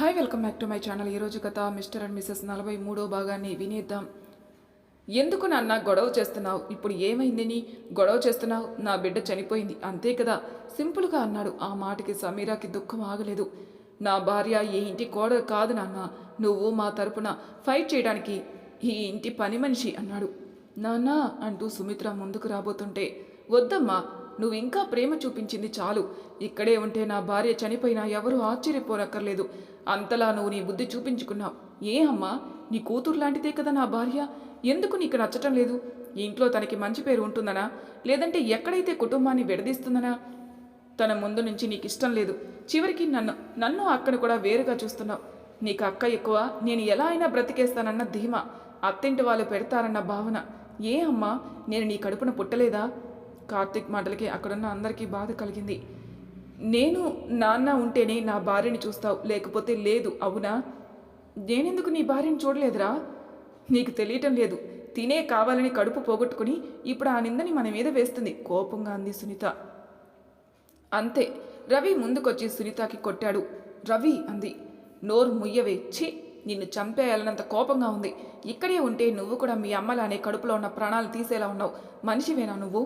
Hi welcome back to my channel. ఈరోజు కథ mister and missus నలభై మూడో భాగాన్ని వినేద్దాం. ఎందుకు నాన్న గొడవ చేస్తున్నావు? ఇప్పుడు ఏమైంది నీ గొడవ చేస్తున్నావు? నా బిడ్డ చనిపోయింది. అంతే కదా? సింపుల్గా అన్నాడు. ఆ మాటకి సమీరాకి దుఃఖం ఆగలేదు. నా భార్య ఈ ఇంటి గోడ కాదు నాన్న. నువ్వు మా తరపున ఫైట్ చేయడానికి ఈ ఇంటి పని మనిషి అన్నాడు. నాన్న అంటూ సుమిత్ర ముందుకు రాబోతుంటే వద్దమ్మా నువ్వు ఇంకా ప్రేమ చూపించింది చాలు. ఇక్కడే ఉంటే నా భార్య చనిపోయినా ఎవరూ ఆశ్చర్యపోనక్కర్లేదు. అంతలా నువ్వు నీ బుద్ధి చూపించుకున్నావు. ఏ అమ్మా? నీ కూతురు లాంటిదే కదా నా భార్య? ఎందుకు నీకు నచ్చటం లేదు? ఇంట్లో తనకి మంచి పేరు ఉంటుందనా? లేదంటే ఎక్కడైతే కుటుంబాన్ని విడదీస్తుందనా? తన ముందు నుంచి నీకు ఇష్టం లేదు. చివరికి నన్ను నన్ను అక్కను కూడా వేరుగా చూస్తున్నావు. నీకు అక్క ఎక్కువ నేను ఎలా అయినా బ్రతికేస్తానన్న ధీమా. అత్తింటి వాళ్ళు పెడతారన్న భావన. ఏ అమ్మా? నేను నీ కడుపున పుట్టలేదా? కార్తిక్ మాటలకి అక్కడున్న అందరికీ బాధ కలిగింది. నేను నాన్న ఉంటేనే నా భార్యని చూస్తావు లేకపోతే లేదు అవునా? నేనెందుకు నీ భార్యని చూడలేదురా? నీకు తెలియటం లేదు. తినే కావాలని కడుపు పోగొట్టుకుని ఇప్పుడు ఆ నిందని మన మీద వేస్తుంది కోపంగా అంది సునీత. అంతే రవి ముందుకొచ్చి సునీతకి కొట్టాడు. రవి అంది నోరు ముయ్యవే ఛీ! నిన్ను చంపేయాలన్నంత కోపంగా ఉంది. ఇక్కడే ఉంటే నువ్వు కూడా మీ అమ్మలానే కడుపులో ఉన్న ప్రాణాలు తీసేలా ఉన్నావు. మనిషివేనా నువ్వు?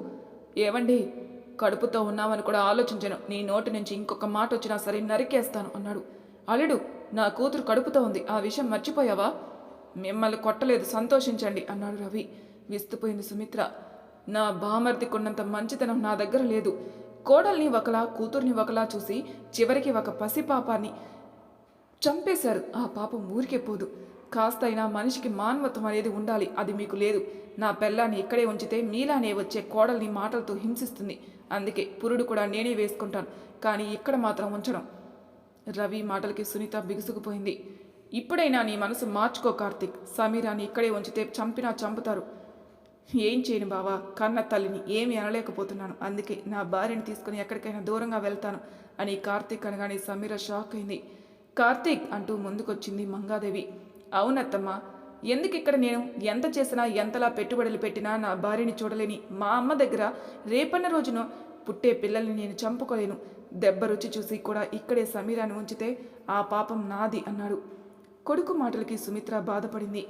ఏవండి? కడుపుతో ఉన్నావని కూడా ఆలోచించను. నీ నోటి నుంచి ఇంకొక మాట వచ్చినా సరే నరికేస్తాను అన్నాడు. అల్లుడు నా కూతురు కడుపుతో ఉంది. ఆ విషయం మర్చిపోయావా? మిమ్మల్ని కొట్టలేదు. సంతోషించండి అన్నాడు రవి. విస్తుపోయింది సుమిత్ర. నా బామర్దికున్నంత మంచితనం నా దగ్గర లేదు. కోడల్ని ఒకలా కూతుర్ని ఒకలా చూసి చివరికి ఒక పసిపాపాన్ని చంపేశారు. ఆ పాపం ఊరికే పోదు. కాస్తైనా మనిషికి మానవత్వం అనేది ఉండాలి. అది మీకు లేదు. నా పెళ్ళాన్ని ఇక్కడే ఉంచితే మీలానే వచ్చే కోడల్ని మాటలతో హింసిస్తుంది. అందుకే పురుడు కూడా నేనే వేసుకుంటాను. కానీ ఇక్కడ మాత్రం ఉంచడం. రవి మాటలకి సునీత బిగుసుకుపోయింది. ఇప్పుడైనా నీ మనసు మార్చుకో కార్తిక్. సమీరాని ఇక్కడే ఉంచితే చంపినా చంపుతారు. ఏం చేయను బావా. కన్న తల్లిని ఏమీ అనలేకపోతున్నాను. అందుకే నా భార్యని తీసుకుని ఎక్కడికైనా దూరంగా వెళ్తాను అని కార్తీక్ అనగానే సమీర షాక్ అయింది. కార్తీక్ అంటూ ముందుకొచ్చింది మంగాదేవి. అవునత్తమ్మా. ఎందుకు ఇక్కడ నేను ఎంత చేసినా ఎంతలా పెట్టుబడులు పెట్టినా నా భార్యని చూడలేని మా అమ్మ దగ్గర రేపన్న రోజున పుట్టే పిల్లల్ని నేను చంపుకోలేను. దెబ్బ రుచి చూసి కూడా ఇక్కడే సమీరాన్ని ఉంచితే ఆ పాపం నాది అన్నాడు. కొడుకు మాటలకి సుమిత్ర బాధపడింది.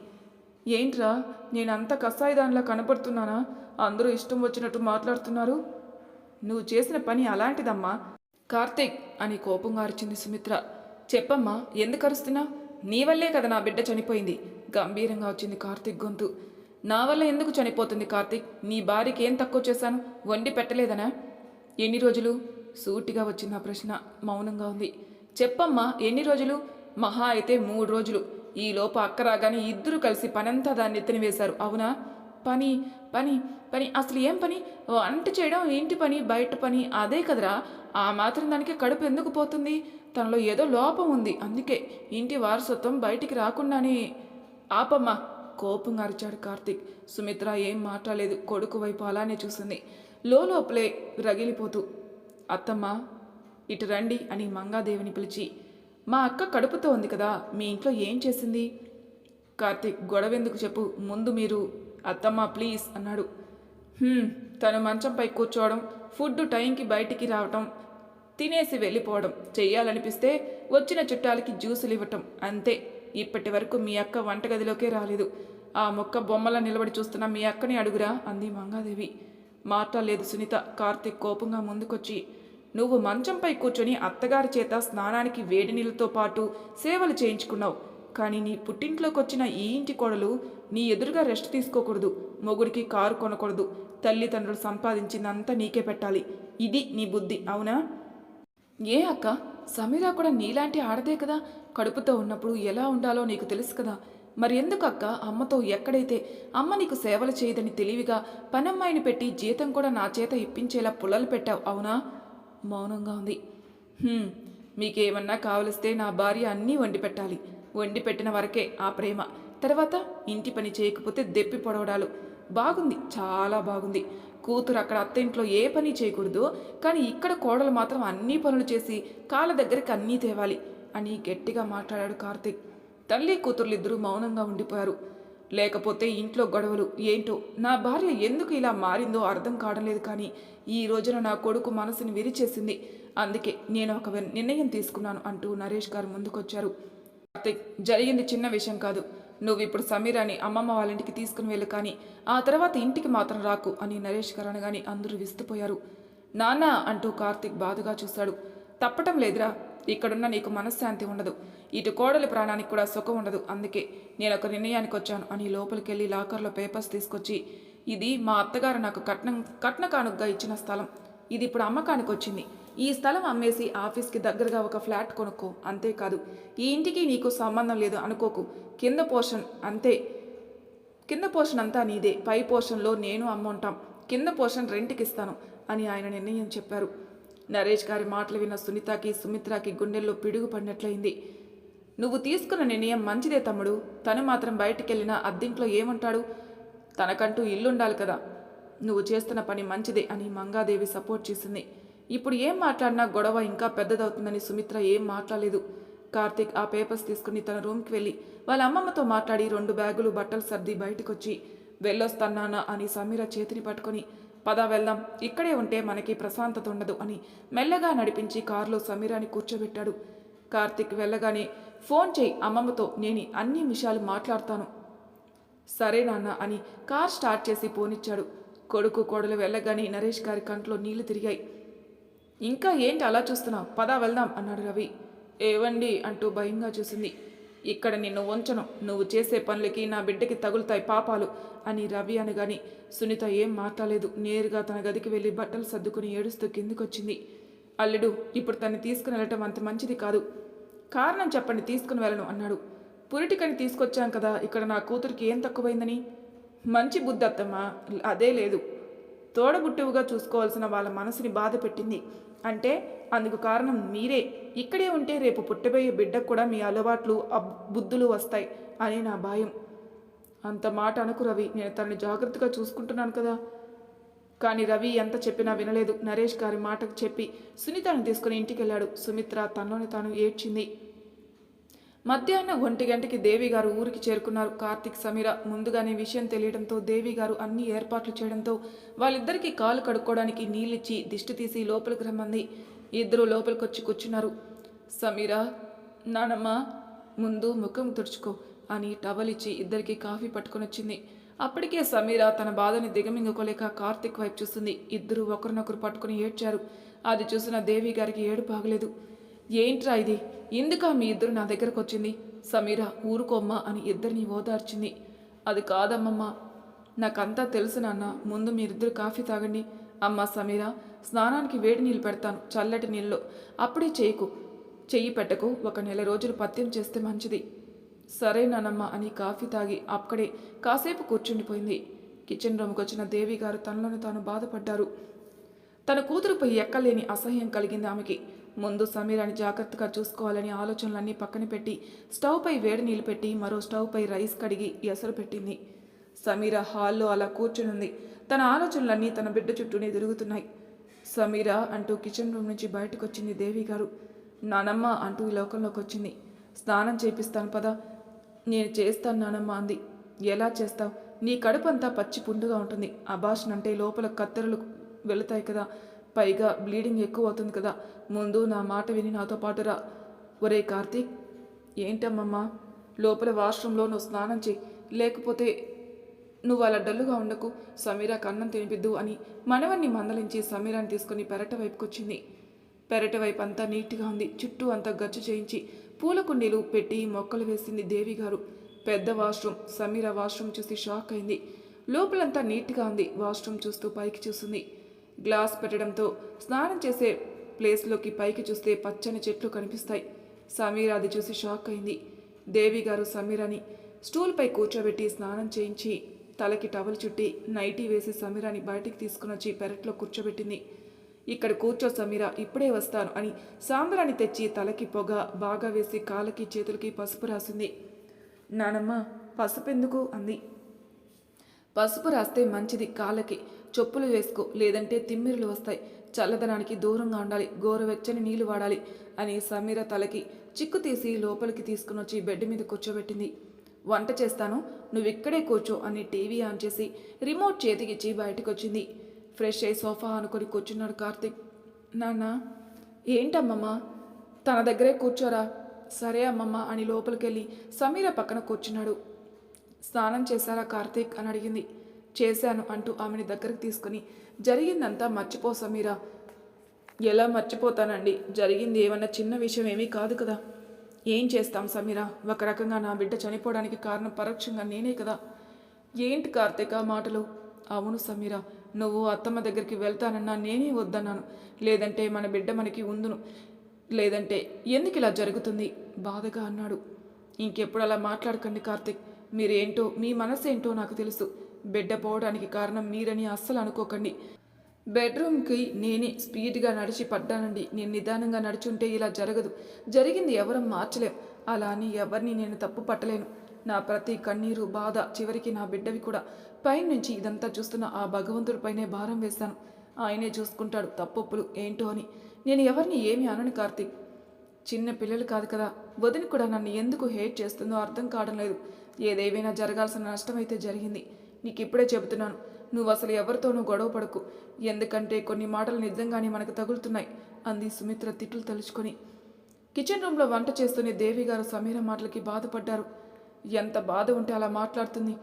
ఏంట్రా నేను అంత కసాయిదానిలా కనపడుతున్నానా? అందరూ ఇష్టం వచ్చినట్టు మాట్లాడుతున్నారు. నువ్వు చేసిన పని అలాంటిదమ్మా. కార్తీక్ అని కోపంగా అరిచింది సుమిత్ర. చెప్పమ్మా ఎందుకు అరుస్తున్నా? నీ వల్లే కదా నా బిడ్డ చనిపోయింది. గంభీరంగా వచ్చింది కార్తీక్ గొంతు. నా వల్ల ఎందుకు చనిపోతుంది కార్తీక్? నీ భార్యకి ఏం తక్కువ చేశాను? వండి పెట్టలేదనా? ఎన్ని రోజులు? సూటిగా వచ్చింది ఆ ప్రశ్న. మౌనంగా ఉంది. చెప్పమ్మా ఎన్ని రోజులు? మహా అయితే మూడు రోజులు. ఈ అక్క రాగానే ఇద్దరు కలిసి పనంతా దాన్ని ఎత్తిన వేశారు అవునా? పని పని పని. అసలు ఏం పని? వంట చేయడం ఇంటి పని? బయట పని అదే కదరా. ఆ మాత్రం దానికి కడుపు ఎందుకు పోతుంది? తనలో ఏదో లోపం ఉంది. అందుకే ఇంటి వారసత్వం బయటికి రాకుండానే ఆపమ్మా కోపంగా అరిచాడు కార్తీక్. సుమిత్ర ఏం మాట్లాడలేదు. కొడుకు వైపు అలానే చూసింది. లోపలే రగిలిపోతూ అత్తమ్మ ఇటు రండి అని మంగాదేవిని పిలిచి మా అక్క కడుపుతో ఉంది కదా మీ ఇంట్లో ఏం చేసింది? కార్తీక్ గొడవెందుకు చెప్పు. ముందు మీరు అత్తమ్మ ప్లీజ్ అన్నాడు. తను మంచంపై కూర్చోవడం ఫుడ్ టైంకి బయటికి రావటం తినేసి వెళ్ళిపోవడం చెయ్యాలనిపిస్తే వచ్చిన చుట్టాలకి జ్యూసులు ఇవ్వటం అంతే. ఇప్పటి వరకు మీ అక్క వంటగదిలోకే రాలేదు. ఆ మొక్క బొమ్మలా నిలబడి చూస్తున్న మీ అక్కని అడుగురా అంది మంగాదేవి. మాట్లాడలేదు సునీత కార్తీక్ కోపంగా ముందుకొచ్చి నువ్వు మంచంపై కూర్చొని అత్తగారి చేత స్నానానికి వేడి నీళ్ళతో పాటు సేవలు చేయించుకున్నావు. కానీ నీ పుట్టింట్లోకి వచ్చిన ఈ ఇంటి కోడలు నీ ఎదురుగా రెస్ట్ తీసుకోకూడదు. మొగుడికి కారు కొనకూడదు. తల్లిదండ్రులు సంపాదించిందంతా నీకే పెట్టాలి. ఇది నీ బుద్ధి అవునా? ఏ అక్క సమీరా కూడా నీలాంటి ఆడదే కదా? కడుపుతో ఉన్నప్పుడు ఎలా ఉండాలో నీకు తెలుసు కదా. మరి ఎందుకు అక్క అమ్మతో ఎక్కడైతే అమ్మ నీకు సేవలు చేయదని తెలివిగా పనమ్మాయిని పెట్టి జీతం కూడా నా చేత ఇప్పించేలా పుల్లలు పెట్టావు అవునా? మౌనంగా ఉంది. మీకేమన్నా కావలిస్తే నా భార్య అన్నీ వండి పెట్టాలి వండి పెట్టిన వరకే ఆ ప్రేమ. తర్వాత ఇంటి పని చేయకపోతే దెప్పి పొడవడాలు. బాగుంది చాలా బాగుంది. కూతురు అక్కడ అత్తింట్లో ఏ పని చేయకూడదు కానీ ఇక్కడ కోడలు మాత్రం అన్ని పనులు చేసి కాళ్ళ దగ్గరికి అన్నీ తేవాలి అని గట్టిగా మాట్లాడాడు కార్తీక్. తల్లి కూతుర్లిద్దరూ మౌనంగా ఉండిపోయారు. లేకపోతే ఇంట్లో గొడవలు ఏంటో? నా భార్య ఎందుకు ఇలా మారిందో అర్థం కావడం లేదు కానీ ఈ రోజున నా కొడుకు మనసుని విరిచేసింది. అందుకే నేను ఒక నిర్ణయం తీసుకున్నాను అంటూ నరేష్ గారు ముందుకొచ్చారు. కార్తిక్ జరిగింది చిన్న విషయం కాదు. నువ్వు ఇప్పుడు సమీరాని అమ్మమ్మ వాళ్ళ ఇంటికి తీసుకుని వెళ్ళు కానీ ఆ తర్వాత ఇంటికి మాత్రం రాకు అని నరేష్ గారు అనగానే అందరూ విస్తుపోయారు. నాన్న అంటూ కార్తిక్ బాధగా చూశాడు. తప్పటం లేదురా ఇక్కడున్న నీకు మనశ్శాంతి ఉండదు. ఇటు కోడలి ప్రాణానికి కూడా సుఖం ఉండదు. అందుకే నేను ఒక నిర్ణయానికి వచ్చాను అని లోపలికి వెళ్ళి లాకర్లో పేపర్స్ తీసుకొచ్చి ఇది మా అత్తగారు నాకు కట్నం కట్న కానుకగా ఇచ్చిన స్థలం. ఇది ఇప్పుడు అమ్మకానికి వచ్చింది. ఈ స్థలం అమ్మేసి ఆఫీస్కి దగ్గరగా ఒక ఫ్లాట్ కొనుక్కో అంతేకాదు ఈ ఇంటికి నీకు సంబంధం లేదు అనుకోకు. కింద పోర్షన్ అంతే. కింద పోర్షన్ అంతా నీదే. పై పోర్షన్లో నేను అమ్మంటాం. కింద పోర్షన్ రెంట్కి ఇస్తాను అని ఆయన నిర్ణయం చెప్పారు. నరేష్ గారి మాటలు విన్న సునీతకి సుమిత్రకి గుండెల్లో పిడుగు పడినట్లయింది. నువ్వు తీసుకున్న నిర్ణయం మంచిదే తమ్ముడు. తను మాత్రం బయటికెళ్ళినా అద్దింట్లో ఏమంటాడు? తనకంటూ ఇల్లుండాలి కదా. నువ్వు చేస్తున్న పని మంచిదే అని మంగాదేవి సపోర్ట్ చేసింది. ఇప్పుడు ఏం మాట్లాడినా గొడవ ఇంకా పెద్దదవుతుందని సుమిత్ర ఏం మాట్లాడలేదు. కార్తీక్ ఆ పేపర్స్ తీసుకుని తన రూమ్కి వెళ్ళి వాళ్ళ అమ్మమ్మతో మాట్లాడి రెండు బ్యాగులు బట్టలు సర్ది బయటకొచ్చి వెళ్ళొస్తన్నానా? అని సమీర చేతిని పట్టుకొని పద వెళ్దాం ఇక్కడే ఉంటే మనకి ప్రశాంతత ఉండదు అని మెల్లగా నడిపించి కారులో సమీరాని కూర్చోబెట్టాడు. కార్తీక్ వెళ్ళగానే ఫోన్ చేయి అమ్మమ్మతో నేను అన్ని విషయాలు మాట్లాడతాను. సరే నాన్న అని కార్ స్టార్ట్ చేసి పోనిచ్చాడు కొడుకు కోడలు వెళ్ళగానే నరేష్ గారి కంట్లో నీళ్ళు తిరిగాయి. ఇంకా ఏంటి అలా చూస్తున్నావు? పదా వెళ్దాం అన్నాడు రవి. ఏవండి అంటూ భయంగా చూసింది. ఇక్కడ నిన్ను ఉంచను. నువ్వు చేసే పనులకి నా బిడ్డకి తగులుతాయి పాపాలు అని రవి అనగాని సునీత ఏం మాట్లాడలేదు. నేరుగా తన గదికి వెళ్ళి బట్టలు సర్దుకుని ఏడుస్తూ కిందికొచ్చింది. అల్లుడు ఇప్పుడు తన్ని తీసుకుని వెళ్ళటం అంత మంచిది కాదు. కారణం చెప్పండి తీసుకుని వెళ్ళను అన్నాడు. పురిటికని తీసుకొచ్చాం కదా ఇక్కడ నా కూతురికి ఏం తక్కువైందని? మంచి బుద్ధి అత్తమ్మా అదే లేదు. తోడబుట్టువుగా చూసుకోవాల్సిన వాళ్ళ మనసుని బాధ పెట్టింది అంటే అందుకు కారణం మీరే. ఇక్కడే ఉంటే రేపు పుట్టబోయే బిడ్డకు కూడా మీ అలవాట్లు బుద్ధులు వస్తాయి అని నా భయం. అంత మాట అనకు రవి. నేను తనని జాగ్రత్తగా చూసుకుంటున్నాను కదా. కానీ రవి ఎంత చెప్పినా వినలేదు. నరేష్ గారి మాటకు చెప్పి సునీతను తీసుకుని ఇంటికి వెళ్ళాడు సుమిత్ర తనలోని తాను ఏడ్చింది. మధ్యాహ్నం ఒంటి గంటకి దేవి గారు ఊరికి చేరుకున్నారు. కార్తిక్ సమీర ముందుగానే విషయం తెలియడంతో దేవి గారు అన్ని ఏర్పాట్లు చేయడంతో వాళ్ళిద్దరికీ కాలు కడుక్కోవడానికి నీళ్ళిచ్చి దిష్టి తీసి లోపలికి రమ్మంది. ఇద్దరు లోపలికొచ్చి కూర్చున్నారు. సమీర నానమ్మ ముందు ముఖం తుడుచుకో అని టవల్ ఇచ్చి ఇద్దరికి కాఫీ పట్టుకొని వచ్చింది అప్పటికే సమీర తన బాధని దిగమింగుకోలేక కార్తిక్ వైపు చూస్తుంది. ఇద్దరు ఒకరినొకరు పట్టుకుని ఏడ్చారు. అది చూసిన దేవి గారికి ఏడు బాగలేదు ఏంట్రా ఇది? ఎందుకా మీ ఇద్దరు నా దగ్గరకు వచ్చింది సమీర ఊరుకోమ్మా అని ఇద్దరిని ఓదార్చింది. అది కాదమ్మమ్మ. నాకంతా తెలుసు నాన్న. ముందు మీరిద్దరు కాఫీ తాగండి. అమ్మ సమీర స్నానానికి వేడి నీళ్ళు పెడతాను. చల్లటి నీళ్ళు. అప్పుడే చేయకు. చెయ్యి పెట్టకు. ఒక నెల రోజులు పత్యం చేస్తే మంచిది. సరే నానమ్మ అని కాఫీ తాగి అక్కడే కాసేపు కూర్చుండిపోయింది. కిచెన్ రూమ్కి వచ్చిన దేవి గారు తనలోని తాను బాధపడ్డారు. తన కూతురుపై ఎక్కలేని అసహ్యం కలిగింది ఆమెకి. ముందు సమీరాని జాగ్రత్తగా చూసుకోవాలని ఆలోచనలన్నీ పక్కన పెట్టి స్టవ్పై వేడి నీళ్ళు పెట్టి మరో స్టవ్పై రైస్ కడిగి ఎసరు పెట్టింది. సమీర హాల్లో అలా కూర్చునుంది. తన ఆలోచనలన్నీ తన బిడ్డ చుట్టూనే తిరుగుతున్నాయి. సమీర అంటూ కిచెన్ రూమ్ నుంచి బయటకు వచ్చింది దేవి గారు. నానమ్మ అంటూ ఈ లోకంలోకి వచ్చింది స్నానం చేపిస్తాను పదా. నేను చేస్తాను నానమ్మ అంది. ఎలా చేస్తావు? నీ కడుపంతా పచ్చి పుండుగా ఉంటుంది. అబాషన్ అంటే లోపల కత్తెరలు వెళుతాయి కదా. పైగా బ్లీడింగ్ ఎక్కువ అవుతుంది కదా. ముందు నా మాట విని నాతో పాటు రా ఒరే కార్తీక్ ఏంటమ్మమ్మా? లోపల వాష్రూమ్లో నువ్వు స్నానం చేయి. లేకపోతే నువ్వు అలా డల్లుగా ఉండకు. సమీరా కన్నం తినిపిద్దు అని మనవన్ని మందలించి సమీరాని తీసుకుని పెరట వైపుకొచ్చింది. పెరట వైపు అంతా నీట్గా ఉంది. చుట్టూ అంతా గచ్చు చేయించి పూల కుండీలు పెట్టి మొక్కలు వేసింది దేవి గారు పెద్ద వాష్రూమ్ సమీర వాష్రూమ్ చూసి షాక్ అయింది. లోపలంతా నీట్గా ఉంది. వాష్రూమ్ చూస్తూ పైకి చూస్తుంది గ్లాస్ పెట్టడంతో స్నానం చేసే ప్లేస్లోకి పైకి చూస్తే పచ్చని చెట్లు కనిపిస్తాయి. సమీర అది చూసి షాక్ అయింది. దేవి గారు సమీరాని స్టూల్పై కూర్చోబెట్టి స్నానం చేయించి తలకి టవల్ చుట్టి నైటీ వేసి సమీరాని బయటికి తీసుకుని వచ్చి పెరట్లో కూర్చోబెట్టింది. ఇక్కడ కూర్చో సమీర ఇప్పుడే వస్తాను అని సాంబ్రాన్ని తెచ్చి తలకి పొగ బాగా వేసి కాళ్ళకి చేతులకి పసుపు రాసింది. నానమ్మ పసుపు ఎందుకు అంది. పసుపు రాస్తే మంచిది కాళ్ళకి. చెప్పులు వేసుకో లేదంటే తిమ్మిరులు వస్తాయి. చల్లదనానికి దూరంగా ఉండాలి గోరువెచ్చని నీళ్ళు వాడాలి అని సమీర తలకి చిక్కు తీసి లోపలికి తీసుకుని వచ్చి బెడ్ మీద కూర్చోబెట్టింది. వంట చేస్తాను నువ్వు ఇక్కడే కూర్చో అని టీవీ ఆన్ చేసి రిమోట్ చేతికిచ్చి బయటకు వచ్చింది ఫ్రెష్ అయి సోఫా అనుకొని కూర్చున్నాడు కార్తిక్. నాన్న ఏంటమ్మమ్మ? తన దగ్గరే కూర్చోరా? సరే అమ్మమ్మ అని లోపలికెళ్ళి సమీర పక్కన కూర్చున్నాడు. స్నానం చేశారా కార్తీక్ అని అడిగింది. చేశాను అంటూ ఆమెని దగ్గరికి తీసుకుని జరిగిందంతా మర్చిపో సమీరా. ఎలా మర్చిపోతానండి? జరిగింది ఏమన్నా చిన్న విషయం ఏమీ కాదు కదా. ఏం చేస్తాం సమీరా? ఒక రకంగా నా బిడ్డ చనిపోవడానికి కారణం పరోక్షంగా నేనే కదా. ఏంటి కార్తీక మాటలు? అవును సమీరా నువ్వు అత్తమ్మ దగ్గరికి వెళ్తానన్నా నేనే వద్దన్నాను. లేదంటే మన బిడ్డ మనకి ఉందును. లేదంటే ఎందుకు ఇలా జరుగుతుంది? బాధగా అన్నాడు. ఇంకెప్పుడు అలా మాట్లాడకండి కార్తిక్. మీరేంటో మీ మనసు ఏంటో నాకు తెలుసు. బిడ్డ పోవడానికి కారణం మీరని అస్సలు అనుకోకండి. బెడ్రూమ్కి నేనే స్పీడ్గా నడిచి పడ్డానండి. నేను నిదానంగా నడుచుంటే ఇలా జరగదు. జరిగింది ఎవరూ మార్చలేం. అలా అని ఎవరిని నేను తప్పు పట్టలేను. నా ప్రతి కన్నీరు బాధ చివరికి నా బిడ్డవి కూడా. పైనుంచి ఇదంతా చూస్తున్న ఆ భగవంతుడిపైనే భారం వేశాను ఆయనే చూసుకుంటాడు తప్పొప్పులు ఏంటో అని. నేను ఎవరిని ఏమి అనను కార్తీక్. చిన్న పిల్లలు కాదు కదా. వదిన కూడా నన్ను ఎందుకు హేట్ చేస్తుందో అర్థం కావడం లేదు. ఏదేవైనా జరగాల్సిన నష్టమైతే జరిగింది. నీకు ఇప్పుడే చెబుతున్నాను నువ్వు అసలు ఎవరితోనూ గొడవ పడకు. ఎందుకంటే కొన్ని మాటలు నిజంగానే మనకు తగులుతున్నాయి అంది సుమిత్ర తిట్లు తలుచుకొని. కిచెన్ రూమ్లో వంట చేస్తూనే దేవి గారు సమీర మాటలకి బాధపడ్డారు. ఎంత బాధ ఉంటే అలా మాట్లాడుతుంది.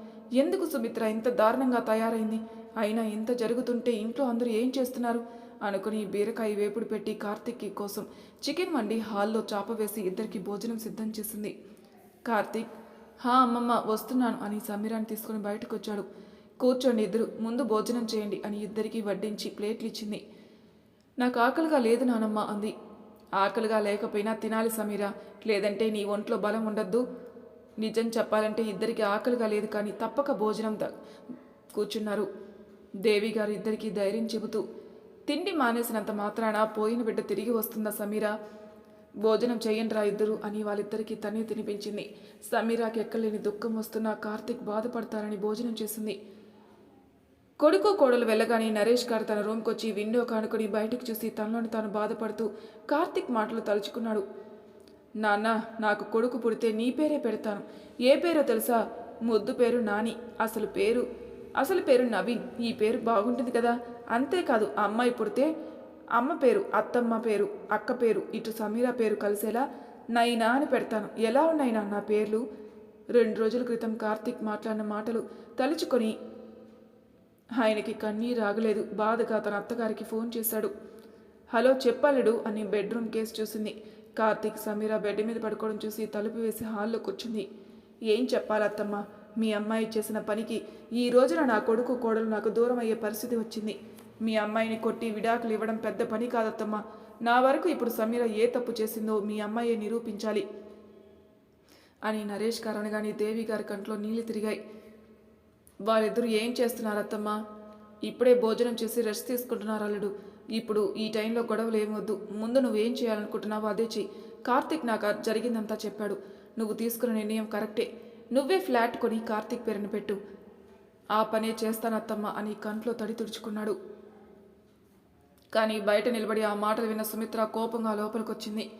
ఎందుకు సుమిత్ర ఇంత దారుణంగా తయారైంది? అయినా ఇంత జరుగుతుంటే ఇంట్లో అందరూ ఏం చేస్తున్నారు? అనుకుని బీరకాయ వేపుడు పెట్టి కార్తీక్ కోసం చికెన్ వండి హాల్లో చాప వేసి ఇద్దరికి భోజనం సిద్ధం చేసింది. కార్తీక్ హా అమ్మమ్మ వస్తున్నాను అని సమీరాన్ని తీసుకుని బయటకు వచ్చాడు కూర్చోండి ఇద్దరు ముందు భోజనం చేయండి అని ఇద్దరికి వడ్డించి ప్లేట్లు ఇచ్చింది. నాకు ఆకలిగా లేదు నానమ్మ అంది. ఆకలిగా లేకపోయినా తినాలి సమీరా లేదంటే నీ ఒంట్లో బలం ఉండద్దు. నిజం చెప్పాలంటే ఇద్దరికి ఆకలిగా లేదు కానీ తప్పక భోజనం కూర్చున్నారు. దేవి గారు ఇద్దరికి ధైర్యం చెబుతూ తిండి మానేసినంత మాత్రాన పోయిన బిడ్డ తిరిగి వస్తుందా సమీరా? భోజనం చేయండిరా ఇద్దరు అని వాళ్ళిద్దరికీ తనే తినిపించింది. సమీరాకి ఎక్కలేని దుఃఖం వస్తున్నా కార్తీక్ బాధపడతారని భోజనం చేసింది. కొడుకు కోడలు వెళ్ళగానే నరేష్ గారు తన రూమ్కి వచ్చి విండో కానుకొని బయటకు చూసి తనలోని తాను బాధపడుతూ కార్తీక్ మాటలు తలుచుకున్నాడు. నాన్న నాకు కొడుకు పుడితే నీ పేరే పెడతాను. ఏ పేరో తెలుసా? ముద్దు పేరు నాని. అసలు పేరు అసలు పేరు నవీన్. ఈ పేరు బాగుంటుంది కదా. అంతేకాదు అమ్మాయి పుడితే అమ్మ పేరు అత్తమ్మ పేరు అక్క పేరు ఇటు సమీరా పేరు కలిసేలా నైనా అని పెడతాను. ఎలా ఉన్నాయినా నా పేర్లు? రెండు రోజుల క్రితం కార్తీక్ మాట్లాడిన మాటలు తలుచుకొని ఆయనకి కన్నీరు రాగలేదు బాధగా తన అత్తగారికి ఫోన్ చేశాడు. హలో చెప్పాలడు అని బెడ్రూమ్ కేసు చూసింది. కార్తీక్ సమీర బెడ్ మీద పడుకోవడం చూసి తలుపు వేసి హాల్లో కూర్చుంది. ఏం చెప్పాలత్తమ్మ మీ అమ్మాయి చేసిన పనికి ఈ రోజున నా కొడుకు కోడలు నాకు దూరం అయ్యే పరిస్థితి వచ్చింది. మీ అమ్మాయిని కొట్టి విడాకులు ఇవ్వడం పెద్ద పని కాదత్తమ్మ. నా వరకు ఇప్పుడు సమీర ఏ తప్పు చేసిందో మీ అమ్మాయి నిరూపించాలి. అని నరేష్ గారు అనగానే దేవి గారి కంట్లో నీళ్ళు తిరిగాయి. వాళ్ళిద్దరూ ఏం చేస్తున్నారత్తమ్మ? ఇప్పుడే భోజనం చేసి రెస్ట్ తీసుకుంటున్నారు అల్లుడు. ఇప్పుడు ఈ టైంలో గొడవలు ఏమొద్దు ముందు నువ్వేం చేయాలనుకుంటున్నావో అదే చెయ్యి. కార్తీక్ నాకు జరిగిందంతా చెప్పాడు. నువ్వు తీసుకున్న నిర్ణయం కరెక్టే. నువ్వే ఫ్లాట్ కొని కార్తిక్ పేరును పెట్టు. ఆ పనే చేస్తానత్తమ్మ అని కంట్లో తడి తుడుచుకున్నాడు. కానీ బయట నిలబడి ఆ మాటలు విన్న సుమిత్ర కోపంగా లోపలికొచ్చింది.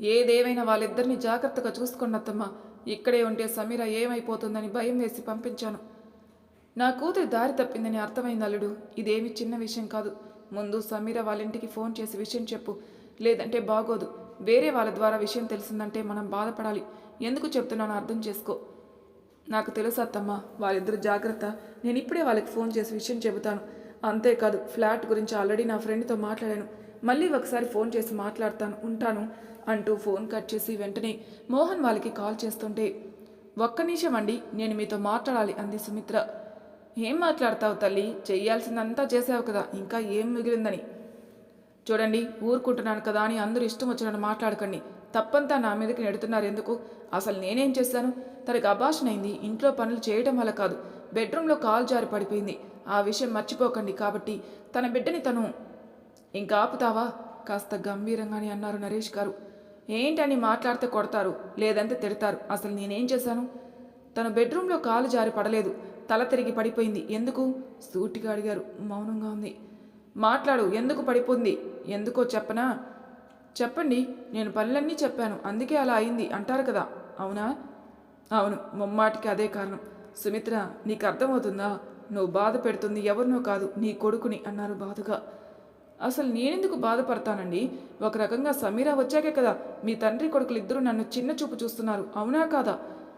ఏదేమైనా వాళ్ళిద్దరిని జాగ్రత్తగా చూసుకున్నత్తమ్మా ఇక్కడే ఉంటే సమీర ఏమైపోతుందని భయం వేసి పంపించాను. నా కూతురి దారి తప్పిందని అర్థమైంది అల్లుడు. ఇదేమి చిన్న విషయం కాదు. ముందు సమీర వాళ్ళ ఇంటికి ఫోన్ చేసి విషయం చెప్పు. లేదంటే బాగోదు. వేరే వాళ్ళ ద్వారా విషయం తెలిసిందంటే మనం బాధపడాలి. ఎందుకు చెప్తున్నానో అర్థం చేసుకో. నాకు తెలుసు అత్తమ్మ వాళ్ళిద్దరు జాగ్రత్త. నేను ఇప్పుడే వాళ్ళకి ఫోన్ చేసి విషయం చెబుతాను. అంతేకాదు ఫ్లాట్ గురించి ఆల్రెడీ నా ఫ్రెండ్తో మాట్లాడాను. మళ్ళీ ఒకసారి ఫోన్ చేసి మాట్లాడతాను ఉంటాను అంటూ ఫోన్ కట్ చేసి వెంటనే మోహన్ వాళ్ళకి కాల్ చేస్తుంటే ఒక్క నిమిషం అండి నేను మీతో మాట్లాడాలి అంది సుమిత్ర. ఏం మాట్లాడతావు తల్లి? చేయాల్సిందంతా చేసావు కదా ఇంకా ఏం మిగిలిందని? చూడండి ఊరుకుంటున్నాను కదా అని అందరూ ఇష్టం వచ్చినట్టు మాట్లాడకండి. తప్పంతా నా మీదకి నెడుతున్నారు ఎందుకు? అసలు నేనేం చేశాను? తనకి అభాషణ అయింది ఇంట్లో పనులు చేయడం వల్ల కాదు. బెడ్రూమ్లో కాలు జారి పడిపోయింది. ఆ విషయం మర్చిపోకండి కాబట్టి తన బిడ్డని తను ఇంకా ఆపుతావా? కాస్త గంభీరంగానే అన్నారు నరేష్ గారు. ఏంటని మాట్లాడితే కొడతారు లేదంటే తిడతారు. అసలు నేనేం చేశాను? తన బెడ్రూమ్లో కాలు జారి పడలేదు. తల తిరిగి పడిపోయింది. ఎందుకు? సూటిగా అడిగారు. మౌనంగా ఉంది. మాట్లాడు. ఎందుకు పడిపోయింది ఎందుకో చెప్పనా? చెప్పండి. నేను పనులన్నీ చెప్పాను. అందుకే అలా అయింది. అంటారు కదా. అవునా? అవును. ముమ్మాటికి అదే కారణం. సుమిత్ర నీకు అర్థమవుతుందా నువ్వు బాధ పెడుతుంది ఎవరినో కాదు నీ కొడుకుని అన్నారు బాధగా. అసలు నేనెందుకు బాధపడతానండి? ఒక రకంగా సమీరా వచ్చాకే కదా మీ తండ్రి కొడుకులు ఇద్దరు నన్ను చిన్న చూపు చూస్తున్నారు అవునా కాదా?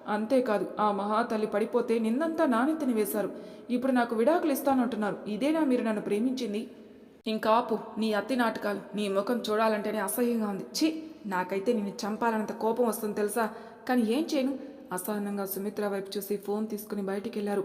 అంతేకాదు ఆ మహాతల్లి పడిపోతే నిన్నంతా నానెత్తిని వేశారు. ఇప్పుడు నాకు విడాకులు ఇస్తానంటున్నారు ఇదేనా మీరు నన్ను ప్రేమించింది? ఇంకా ఆపు నీ అత్తి నాటకాలు నీ ముఖం చూడాలంటేనే అసహ్యంగా ఉంది. ఛీ నాకైతే నిన్ను చంపాలన్నంత కోపం వస్తుంది తెలుసా? కానీ ఏం చేయను? అసహనంగా సుమిత్ర వైపు చూసి ఫోన్ తీసుకుని బయటికి వెళ్ళారు